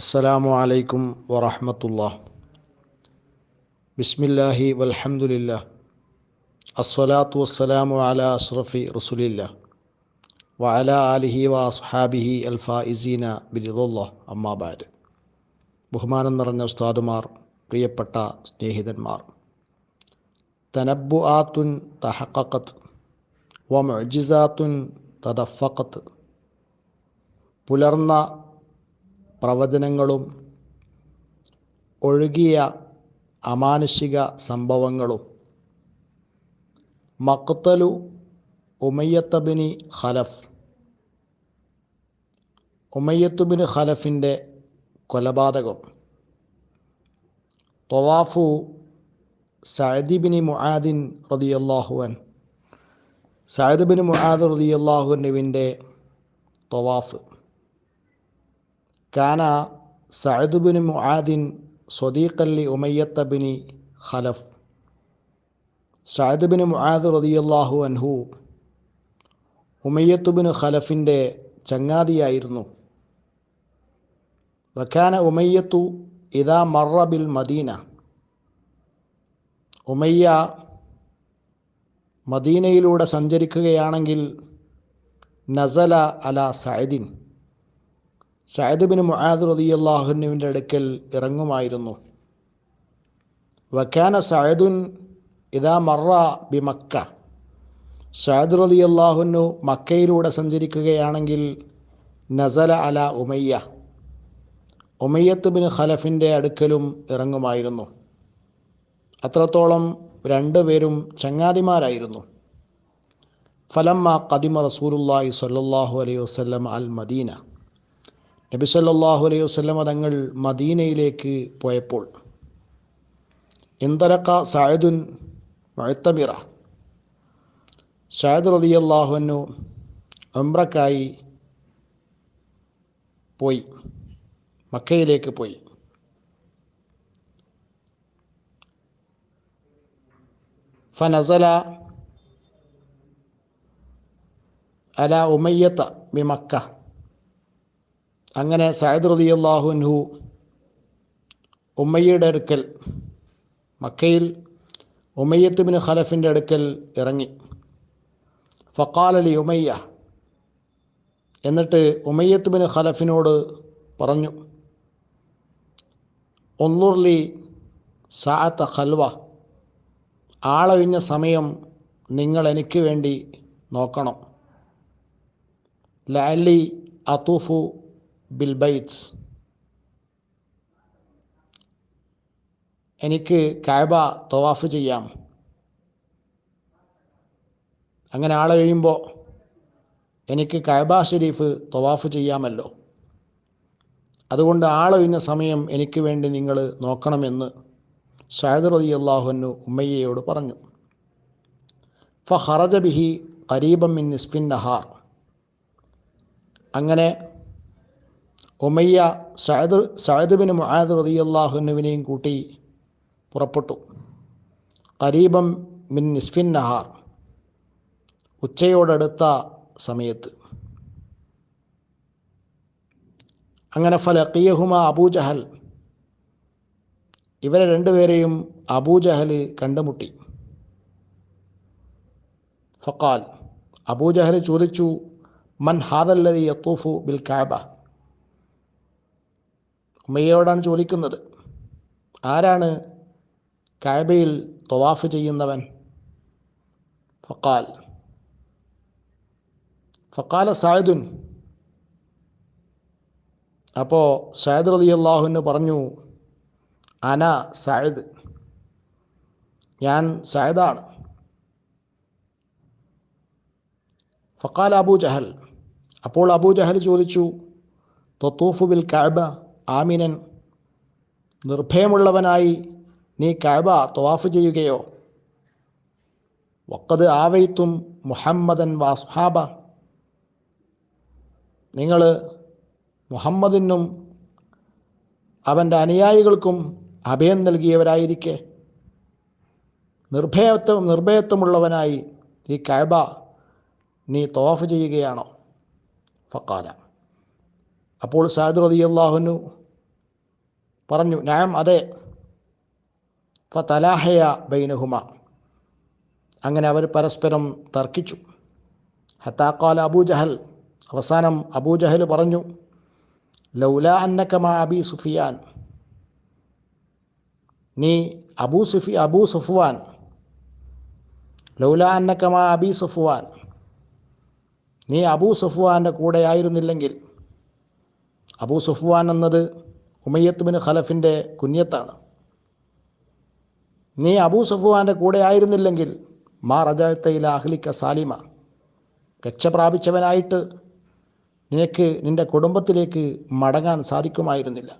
അസ്സലാമു അലൈക്കും വറഹമത്തുള്ള ബിസ്മില്ലാഹി വൽഹംദുലില്ലാ അസ്സലാത്തു വസ്സലാമു അല അഷ്റഫി റസുലില്ല വഅല ആലിഹി വ അസ്ഹാബിഹി അൽഫായിസീന ബിരിദുള്ള അമ്മാബാദ് ബഹുമാനം നിറഞ്ഞ ഉസ്താദുമാർ പ്രിയപ്പെട്ട സ്നേഹിതന്മാർ തനബു ആത്തുൻ തഹക്കത്ത് വ മുജിസാത്തുൻ തദഫക്കത്ത് പുലർന്ന പ്രവചനങ്ങളും ഒഴുകിയ അമാനുഷിക സംഭവങ്ങളും. മക്തലു ഉമയ്യത്തബിനി ഖലഫ്. ഉമയ്യത്തുബിന് ഖലഫിന്റെ കൊലപാതകം. തൊവാഫു സഅദിബിനി മുആദിൻ റതിയല്ലാഹുവൻ സഅദ്ബിന് മുആദ് റതിയല്ലാഹുനുവിന്റെ തൊവാഫ്. കാന സഅദുബിന് മുആദിൻ സ്വദീഖല്ലി ഉമയ്യത്തബിനി ഖലഫ്. സഅദുബിന് മുആദ് റതിയല്ലാഹു അൻഹു ഉമയ്യത്തുബിന് ഖലഫിന്റെ ചങ്ങാതിയായിരുന്നു. വഖാന ഉമയ്യത്തു ഇതാ മറബിൽ മദീന. ഉമയ്യ മദീനയിലൂടെ സഞ്ചരിക്കുകയാണെങ്കിൽ നസല അല സഅദിൻ. സഅദ് മുഹാദ് മുആദ് അള്ളാഹുനുവിന്റെ അടുക്കൽ ഇറങ്ങുമായിരുന്നു. വക്കാന സഅദുൻ ഇതാ മറ ബി മക്ക. സഅദ് അള്ളാഹുനു മക്കയിലൂടെ സഞ്ചരിക്കുകയാണെങ്കിൽ നസല അല ഉമയ്യ. ഉമയ്യത്ത് ബിൻ ഖലഫിന്റെ അടുക്കലും ഇറങ്ങുമായിരുന്നു. അത്രത്തോളം രണ്ടുപേരും ചങ്ങാതിമാരായിരുന്നു. ഫലമ്മ കദിമ റസൂലുല്ലാഹി സല്ലാഹു അലൈഹി വസ്ലം അൽ മദീന. നബി സല്ലല്ലാഹു അലൈഹി വസ്ലമ തങ്ങൾ മദീനയിലേക്ക് പോയപ്പോൾ ഇന്ദലക്ക സഅദുൻ മുഅത്തമിറ. സഅദ് റളിയല്ലാഹുവിനു ഉംറക്കായി പോയി മക്കയിലേക്ക് പോയി. ഫനസല അല ഉമയ്യത്ത ബി മക്ക. അങ്ങനെ സയദ് റതി അള്ളാഹുൻഹു ഉമ്മയ്യയുടെ അടുക്കൽ മക്കയിൽ ഉമ്മയ്യത്തുബിന് ഖലഫിന്റെ അടുക്കൽ ഇറങ്ങി. ഫക്കാൽ അലി ഉമയ്യ. എന്നിട്ട് ഉമയ്യത്തുബിന് ഖലഫിനോട് പറഞ്ഞു ഒന്നുർലി സാഅത്ത ഖൽവ. ആളൊഴിഞ്ഞ സമയം നിങ്ങൾ എനിക്ക് വേണ്ടി നോക്കണം. ലാലി അത്തൂഫു ബിൽ ബൈറ്റ്സ്. എനിക്ക് കാബ തവാഫ് ചെയ്യാം. അങ്ങനെ ആളെ കഴിയുമ്പോൾ എനിക്ക് കാബ ഷെരീഫ് തവാഫ് ചെയ്യാമല്ലോ. അതുകൊണ്ട് ആളൊഴിഞ്ഞ സമയം എനിക്ക് വേണ്ടി നിങ്ങൾ നോക്കണമെന്ന് ഷായദ് റതി അള്ളാഹുനു ഉമ്മയ്യയോട് പറഞ്ഞു. ഫ ഹറജ ബിഹി കരീബം മിൻ നിസ്ഫിൻ നഹാർ. അങ്ങനെ ഉമയ്യ സഅദ് സഅദ് മുഹാദ് മുആദ് റളിയല്ലാഹുവിനെയും കൂട്ടി പുറപ്പെട്ടു. കരീബം മിൻ നിസ്ഫിൻ നഹാർ ഉച്ചയോടടുത്ത സമയത്ത്. അങ്ങനെ ഫലഖിയഹുമ അബൂജഹൽ ഇവരെ രണ്ടുപേരെയും അബൂജഹൽ കണ്ടുമുട്ടി. ഫക്കാൽ അബൂജഹൽ ചോദിച്ചു മൻ ഹാദല്ലതി യത്തൂഫു ബിൽ കാബ? ഉമ്മയോടാണ് ചോദിക്കുന്നത്. ആരാണ് കാബയിൽ തൊവാഫ് ചെയ്യുന്നവൻ? ഫക്കാൽ ഫക്കാല സായദുൻ അപ്പോൾ സയദ് റതി അള്ളാഹുവിന് പറഞ്ഞു അന സായദ് ഞാൻ സായദാണ് ഫക്കാൽ അബൂ ജഹൽ. അപ്പോൾ അബൂ ജഹൽ ചോദിച്ചു തൊത്തൂഫു ബിൽ കാബ? ആമിനൻ നിർഭയമുള്ളവനായി നീ കഴബ തവാഫ് ചെയ്യുകയോ? ഒക്കത് ആവൈത്തും മുഹമ്മദൻ വാസ്ഹാബ നിങ്ങൾ മുഹമ്മദിനും അവന്റെ അനുയായികൾക്കും അഭയം നൽകിയവരായിരിക്കെ. നിർഭയത്വം നിർഭയത്വമുള്ളവനായി ഈ കഴബ നീ തോഫ് ചെയ്യുകയാണോ? ഫക്കാല അപ്പോൾ സാദ് റതി അള്ളാഹുനു പറഞ്ഞു ഞാൻ അതെ തലാഹയ ബൈനഹുമ. അങ്ങനെ അവർ പരസ്പരം തർക്കിച്ചു. ഹത്താക്കാല അബൂജഹൽ അവസാനം അബൂജഹൽ പറഞ്ഞു ലൗല അന്നക്കമാ അബി സുഫിയാൻ. നീ അബൂ സുഫി അബൂ സുഫുവാൻ. ലൗല അന്നക്കമാ അബി സുഫുവാൻ. നീ അബൂ സുഫുവാന്റെ കൂടെ ആയിരുന്നില്ലെങ്കിൽ അബൂ സുഫ്വാൻ എന്നത് ഉമയ്യത്ത് ബിൻ ഖലഫിന്റെ കുഞ്ഞത്താണ്. നീ അബൂ സുഫ്വാന്റെ കൂടെ ആയിരുന്നില്ലെങ്കിൽ മാ റജത്തയിലെ അഹ്ലിക്ക സാലിമ രക്ഷ പ്രാപിച്ചവനായിട്ട് നിനക്ക് നിന്റെ കുടുംബത്തിലേക്ക് മടങ്ങാൻ സാധിക്കുമായിരുന്നില്ല.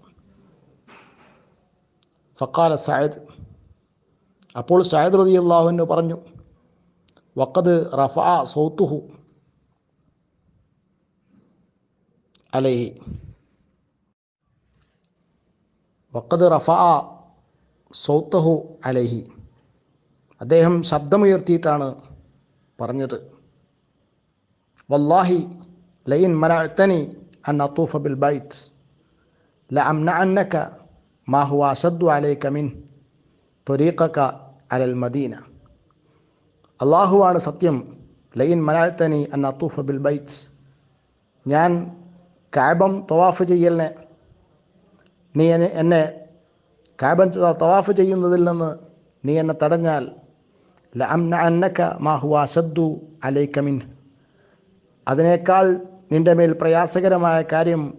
ഫക്കാല സായദ് അപ്പോൾ സായദ് റതി അള്ളാഹുവിന് പറഞ്ഞു വക്കത് റഫ സൗത്തുഹു അലൈഹി. വക്കത് റഫ സൗത്തഹു അലഹി. അദ്ദേഹം ശബ്ദമുയർത്തിയിട്ടാണ് പറഞ്ഞത്. വല്ലാഹി ലൈൻ മനഅത്തനി അൻ അത്തൂഫ ബിൽ ബൈറ്റ് ലഅംനഅന്നക മാ ഹുവ അശദ്ദു അലൈക മിൻ ത്വരീഖക അലൽ മദീന. അള്ളാഹുവാണ് സത്യം ലൈൻ മനഅത്തനി അൻ അത്തൂഫ ബിൽ ബൈറ്റ്സ് ഞാൻ കാബം തവാഫ് ചെയ്യലിനെ നീ എന്നെ കാബൻ തവാഫ് ചെയ്യുന്നതിൽ നിന്ന് നീ എന്നെ തടഞ്ഞാൽ ലഅംന അന്നക മാ ഹുവ അശദ്ദു അലൈക മിൻ അതിനേക്കാൾ നിന്റെ മേൽ പ്രയാസകരമായ കാര്യം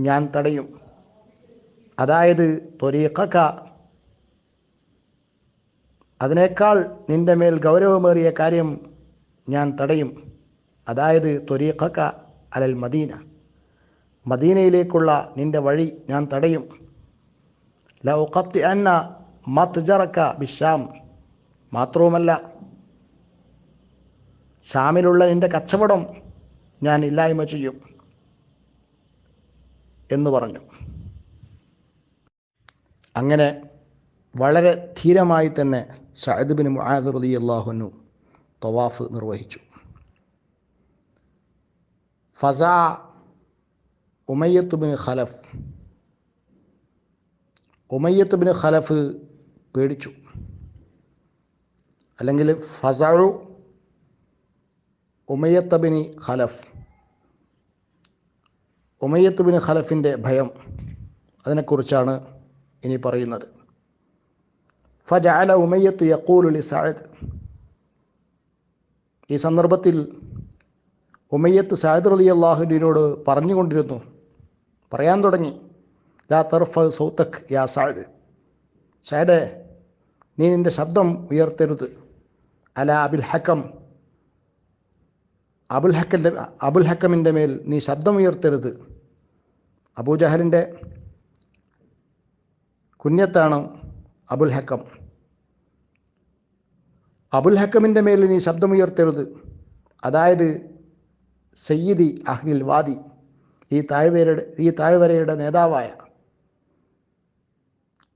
ഞാൻ തടയും. അതായത് തൊരീഖക്ക അതിനേക്കാൾ നിന്റെ മേൽ ഗൗരവമേറിയ കാര്യം ഞാൻ തടയും. അതായത് തൊരീഖക്ക അലൽ മദീന. മദീനയിലേക്കുള്ള നിന്റെ വഴി ഞാൻ തടയും. ലൗഖത്തി അന്ന മത്ജറക്ക ബിഷാം മാത്രവുമല്ല ഷാമിലുള്ള നിന്റെ കച്ചവടം ഞാൻ ഇല്ലായ്മ ചെയ്യും എന്ന് പറഞ്ഞു. അങ്ങനെ വളരെ ധീരമായി തന്നെ ഷാഹിദ് ബിൻ മുആദ് റതി അള്ളാഹുനു തവാഫ് നിർവഹിച്ചു. ഫസ Umayyat bin Khalaf. Umayyat bin Khalaf പേടിച്ചു. അല്ലെങ്കിൽ ഫസഴു Umayyat bin Khalaf. Umayyat bin ഖലഫിന്റെ ഭയം അതിനെക്കുറിച്ചാണ് ഇനി പറയുന്നത്. ഫജഅല ഉമയ്യത്ത് യക്കൂലുലി സായദ് ഈ സന്ദർഭത്തിൽ ഉമയ്യത്ത് സായദ് അലി അള്ളാഹുവിനോട് പറഞ്ഞുകൊണ്ടിരുന്നു. പറയാൻ തുടങ്ങി. ലാ തർഫ സൗത്തക് യാ സാഴ് സായദേ നീ നിന്റെ ശബ്ദം ഉയർത്തരുത്. അല അബിൽ ഹക്കം. അബുൽ ഹക്കന്റെ അബുൽ ഹക്കമിന്റെ മേൽ നീ ശബ്ദം ഉയർത്തരുത്. അബൂജഹലിന്റെ കുഞ്ഞത്താണ് അബുൽ ഹക്കം. അബുൽ ഹക്കമിന്റെ മേൽ നീ ശബ്ദമുയർത്തരുത് അതായത് സയ്യിദി അഹ്ലിൽ വാദി. ഈ താഴ്വരയുടെ ഈ താഴ്വരയുടെ നേതാവായ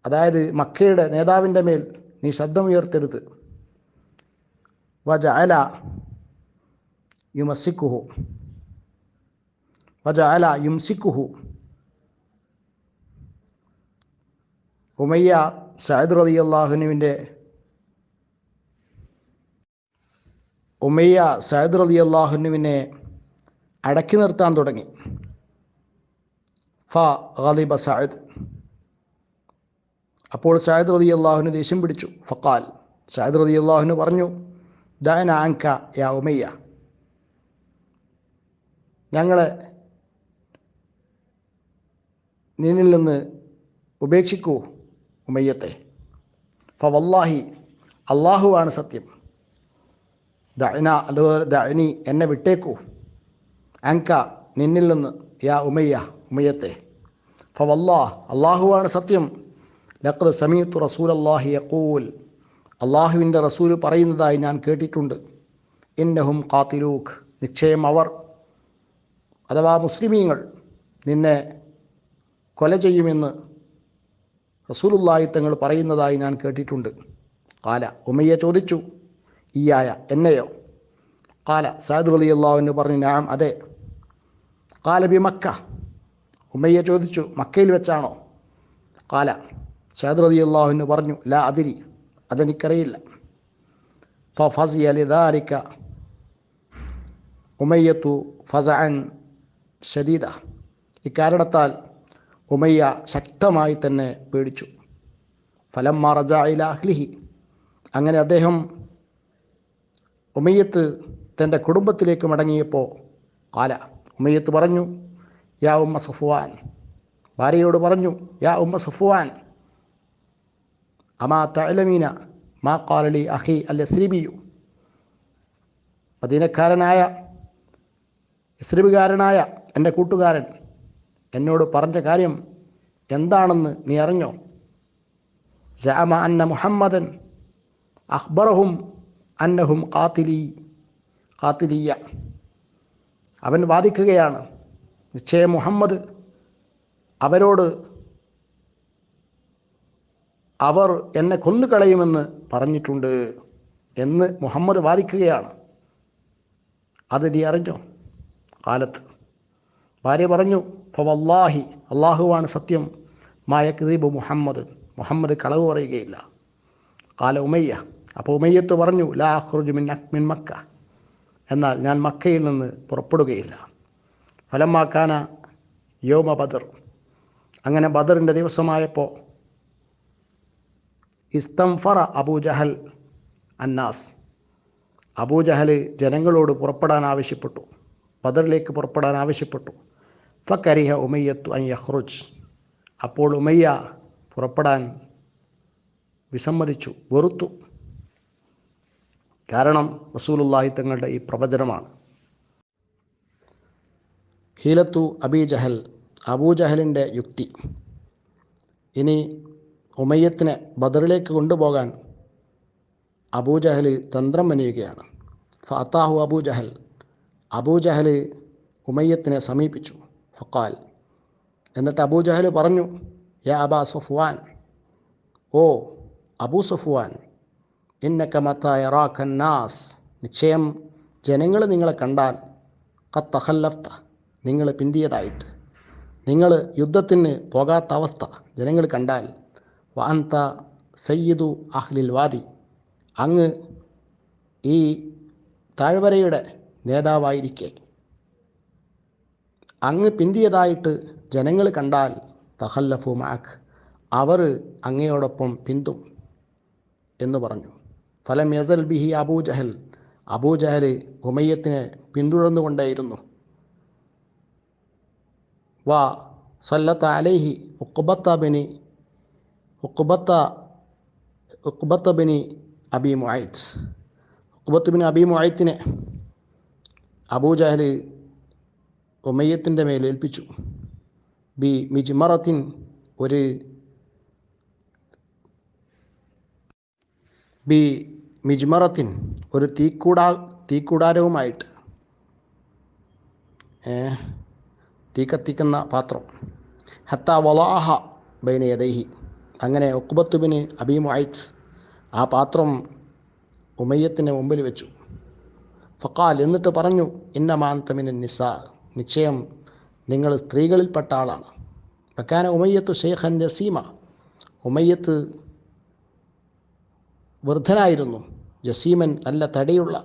അതായത് മക്കയുടെ നേതാവിന്റെ മേൽ നീ ശബ്ദമുയർത്തരുത് വജ അല യുമസിക്കുഹു വജ അല യുംസിക്കുഹു. ഉമയ്യ സയദ് റതി അള്ളാഹുനുവിന്റെ ഉമയ്യ സയദ് റതി അള്ളാഹുനുവിനെ അടക്കി നിർത്താൻ തുടങ്ങി. ഫ ഗാലിബ സഅദ്. അപ്പോൾ സഅദ് റതി അള്ളാഹുന് ദേഷ്യം പിടിച്ചു. ഫക്കാൽ സഅദ് റതി അള്ളാഹുന് പറഞ്ഞു ദാന യാ ഉമയ്യ ഞങ്ങളെ നിന്നിൽ നിന്ന് ഉപേക്ഷിക്കൂ ഉമയ്യത്തെ. ഫവല്ലാഹി അള്ളാഹുവാണ് സത്യം. ദഅന അതുപോലെ ദഅനി എന്നെ വിട്ടേക്കൂ. അങ്ക നിന്നിൽ നിന്ന് യാ ഉമയ്യ ഉമയ്യത്തെ ഫവല്ലാഹ് അള്ളാഹുവാണ് സത്യം. ലക്കത് സമീത്തു റസൂൽ അള്ളാഹി യക്കൂൽ അള്ളാഹുവിന്റെ റസൂൽ പറയുന്നതായി ഞാൻ കേട്ടിട്ടുണ്ട്. ഇന്നഹും കാത്തിലൂഖ് നിശ്ചയം അവർ. അഥവാ മുസ്ലിമീങ്ങൾ നിന്നെ കൊല ചെയ്യുമെന്ന് റസൂലുള്ളാഹി തങ്ങൾ പറയുന്നതായി ഞാൻ കേട്ടിട്ടുണ്ട്. കാല ഉമയ്യ ചോദിച്ചു ഈയായ എന്നെയോ? കാല സാദ് അലി അള്ളാഹുവിന് പറഞ്ഞു ഞാൻ അതെ. കാല ബി മക്ക ഉമയ്യ ചോദിച്ചു മക്കയിൽ വെച്ചാണോ? കാല ഷാദ് റതി അള്ളാഹുവിന് പറഞ്ഞു ലാ അതിരി അതെനിക്കറിയില്ല. ഫസിയ ലിദാലിക്ക ഉമയ്യത്തു ഫസഅൻ ഷദീദ ഇക്കാരണത്താൽ ഉമയ്യ ശക്തമായി തന്നെ പേടിച്ചു. ഫലം മറജായില അഹ്ലിഹി. അങ്ങനെ അദ്ദേഹം ഉമയ്യത്ത് തന്റെ കുടുംബത്തിലേക്ക് മടങ്ങിയപ്പോൾ കാല ഉമയ്യത്ത് പറഞ്ഞു യാ ഉമ്മ സഫുവാൻ. ഭാര്യയോട് പറഞ്ഞു യാ ഉമ്മ സഫുവാൻ അമാ തലമീന മാ കാലലി അഹി അൽ സ്ലിബിയു മദീനക്കാരനായ ഇസ്രിബുകാരനായ എന്റെ കൂട്ടുകാരൻ എന്നോട് പറഞ്ഞ കാര്യം എന്താണെന്ന് നീ അറിഞ്ഞോ? ജാമ അന്ന മുഹമ്മദൻ അക്ബറഹും അന്നഹും കാത്തിലി കാത്തിലിയ അവൻ വാദിക്കുകയാണ് നിശ്ചയം മുഹമ്മദ് അവരോട് അവർ എന്നെ കൊന്നുകളയുമെന്ന് പറഞ്ഞിട്ടുണ്ട് എന്ന് മുഹമ്മദ് വാദിക്കുകയാണ്. അത് നീ അറിഞ്ഞോ? കാലത്ത് ഭാര്യ പറഞ്ഞു ഫവല്ലാഹി അള്ളാഹുവാണ് സത്യം. മായക്ദീബ് മുഹമ്മദ്. മുഹമ്മദ് കളവ് പറയുകയില്ല. കാല ഉമയ്യ. അപ്പോൾ ഉമയ്യത്ത് പറഞ്ഞു ലാ അഖ്റുജു മിൻ മിൻ മക്ക. എന്നാൽ ഞാൻ മക്കയിൽ നിന്ന് പുറപ്പെടുകയില്ല. ഫലമാക്കാന യോമ ബദർ. അങ്ങനെ ബദറിന്റെ ദിവസമായപ്പോൾ ഇസ്തംഫറ അബൂജഹൽ അന്നാസ്. അബൂജഹൽ ജനങ്ങളോട് പുറപ്പെടാൻ ആവശ്യപ്പെട്ടു. ബദറിലേക്ക് പുറപ്പെടാൻ ആവശ്യപ്പെട്ടു. ഫക്കരിഹ ഉമയ്യത്തു അൻ യഹ്റുജ് അപ്പോൾ ഉമയ്യ പുറപ്പെടാൻ വിസമ്മതിച്ചു വെറുത്തു. കാരണം റസൂലുള്ളാഹി തങ്ങളുടെ ഈ പ്രവചനമാണ്. ഹീലത്തു അബി ജഹൽ അബൂജഹലിന്റെ യുക്തി. ഇനി ഉമയ്യത്തിനെ ബദറിലേക്ക് കൊണ്ടുപോകാൻ അബൂജഹൽ തന്ത്രം മെനയുകയാണ് ഫത്താഹു അബൂജഹൽ അബൂജഹൽ ഉമയ്യത്തിനെ സമീപിച്ചു. ഫക്കാൽ എന്നിട്ട് അബൂജഹൽ പറഞ്ഞു യാ അബാ സുഫ്വാൻ ഓ അബൂ സുഫ്വാൻ ഇന്നക്ക മത്തായറാഖന്നാസ് നിശ്ചയം ജനങ്ങൾ നിങ്ങളെ കണ്ടാൽ കത്തഹല്ലഫ്ത നിങ്ങൾ പിന്തിയതായിട്ട്. നിങ്ങൾ യുദ്ധത്തിന് പോകാത്ത അവസ്ഥ ജനങ്ങൾ കണ്ടാൽ വാന്ത സയ്യിദു അഹ്ലിൽ വാദി. അങ്ങ് ഈ താഴ്വരയുടെ നേതാവായിരിക്കെ. അങ്ങ് പിന്തിയതായിട്ട് ജനങ്ങൾ കണ്ടാൽ തഹല്ലഫു മാഖ് അവർ അങ്ങയോടൊപ്പം പിന്തും എന്ന് പറഞ്ഞു. ഫലം യസൽ ബിഹി അബൂ ജഹൽ അബൂജഹൽ. അബൂജഹൽ ഉമയ്യത്തിനെ പിന്തുടർന്നുകൊണ്ടേയിരുന്നു. വാ സല്ലത്ത അലൈഹി Uqba bin Uqba Uqba bin Abi Muait Uqba bin Abi മുഅയ്ത്തിനെ Abu Jahl ഉമയ്യത്തിന്റെ മേൽ ഏൽപ്പിച്ചു. ബി മിജ്മറത്തിൻ ഒരു ബി മിജ്മറത്തിൻ ഒരു തീക്കൂടാ തീക്കൂടാരവുമായിട്ട്. ഏ, തീ കത്തിക്കുന്ന പാത്രം. ഹത്ത വലാഹ ബൈനയദൈഹി അങ്ങനെ ഒക്കുബത്തുബിന് അബി മുഅയ്ത്ത് ആ പാത്രം ഉമയ്യത്തിന് മുമ്പിൽ വെച്ചു. ഫക്കാൽ എന്നിട്ട് പറഞ്ഞു ഇന്നമാന്തമിന് നിസ. നിശ്ചയം നിങ്ങൾ സ്ത്രീകളിൽപ്പെട്ട ആളാണ്. വക്കാന ഉമയ്യത്ത് ഷെയ്ഖൻ ജസീമ ഉമയ്യത്ത് വൃദ്ധനായിരുന്നു. ജസീമൻ നല്ല തടിയുള്ള.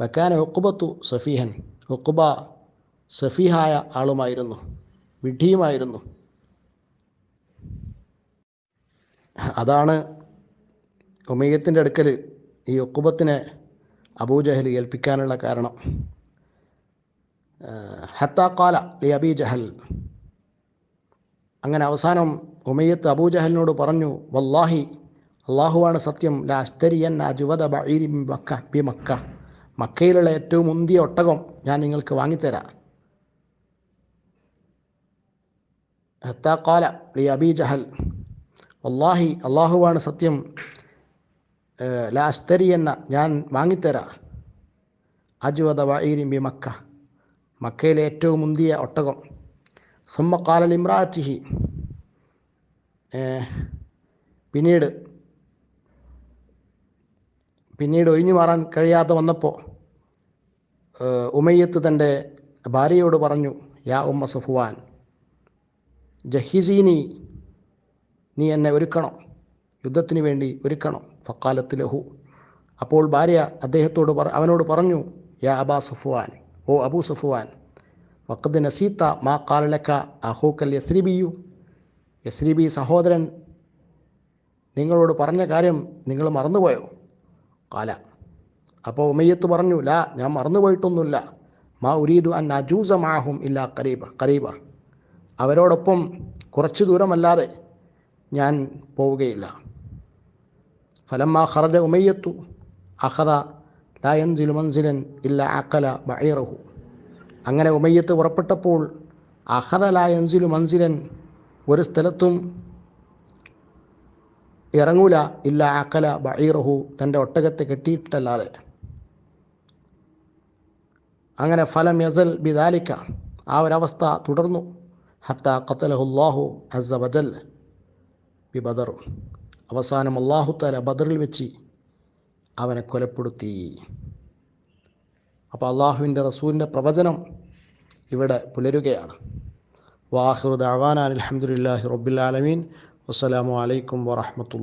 വക്കാന ഒക്കുബത്തു സഫീഹൻ. ഒക്കുബ സഫീഹായ ആളുമായിരുന്നു വിഡ്ഢിയുമായിരുന്നു. അതാണ് ഉമയത്തിന്റെ അടുക്കൽ ഈ ഒക്കുബത്തിനെ അബൂജഹൽ ഏൽപ്പിക്കാനുള്ള കാരണം. ഹത്താക്കാല ലി അബി ജഹൽ. അങ്ങനെ അവസാനം ഉമയ്യത്ത് അബൂജഹലിനോട് പറഞ്ഞു വല്ലാഹി അള്ളാഹുവാണ് സത്യം ലാ അസ്തരിയൻ അജുവദ ബഈരി ബി മക്ക ബി മക്ക. മക്കയിലുള്ള ഏറ്റവും മുന്തിയ ഒട്ടകം ഞാൻ നിങ്ങൾക്ക് വാങ്ങിത്തരാം. ഹത്താക്കാല ലി അബി ജഹൽ. അള്ളാഹി അള്ളാഹുവാണ് സത്യം. ലാസ്തരി എന്ന ഞാൻ വാങ്ങിത്തരാ. അജുവദ വൈരിമ്പി മക്ക. മക്കയിലെ ഏറ്റവും മുന്തിയ ഒട്ടകം. സുമ്മക്കാല ഇമ്രാറ്റിഹി പിന്നീട് പിന്നീട് ഒഴിഞ്ഞു മാറാൻ കഴിയാതെ വന്നപ്പോൾ ഉമയ്യത്ത് തന്റെ ഭാര്യയോട് പറഞ്ഞു യാ ഉമ്മ സഫുവാൻ ജഹിസീനി നീ എന്നെ ഒരുക്കണം. യുദ്ധത്തിന് വേണ്ടി ഒരുക്കണം. ഫക്കാലത്ത് ലഹു അപ്പോൾ ഭാര്യ അദ്ദേഹത്തോട് പറ അവനോട് പറഞ്ഞു യാ അബാ സുഫുവാൻ ഓ അബൂ സുഫുവാൻ വക്കത് നസീത്ത മാ കാലലക്ക അഹൂക്കൽ യസ്രിബിയു. യസ്രിബി സഹോദരൻ നിങ്ങളോട് പറഞ്ഞ കാര്യം നിങ്ങൾ മറന്നുപോയോ? കാല അപ്പോൾ ഉമയ്യത്ത് പറഞ്ഞു ലാ ഞാൻ മറന്നുപോയിട്ടൊന്നുമില്ല. മാ ഉരീദു അൻ അജൂസ മാഹും ഇല്ല കരീബ കരീബ അവരോടൊപ്പം കുറച്ചു ദൂരമല്ലാതെ ഞാൻ പോവുകയില്ല. ഫലം ഫലമ്മ ഖറജ ഉമയ്യത്തു അഹദ ലായൻസിലു മൻസിലൻ ഇല്ല അക്കല ബൈറഹു അങ്ങനെ ഉമയ്യത്ത് പുറപ്പെട്ടപ്പോൾ അഹദ ലായൻസിലു മൻസിലൻ ഒരു സ്ഥലത്തും ഇറങ്ങൂല ഇല്ല അക്കല ബൈറഹു തന്റെ ഒട്ടകത്തെ കെട്ടിയിട്ടല്ലാതെ. അങ്ങനെ ഫലം യസൽ ബിദാലിക്ക ആ ഒരവസ്ഥ തുടർന്നു. ഹത്ത ഖത്തലഹുല്ലാഹു അസ ബദൽ ബി ബദർ. അവസാനം അള്ളാഹു തല ബദറിൽ വെച്ച് അവനെ കൊലപ്പെടുത്തി. അപ്പോൾ അള്ളാഹുവിന്റെ റസൂലിന്റെ പ്രവചനം ഇവിടെ പുലരുകയാണ്. വാഹിറുദ് അവാൻ അലഹമുല്ലാഹി റബ്ബുലാലമീൻ വസ്സലാമു അലൈക്കും വറഹമത്തുള്ള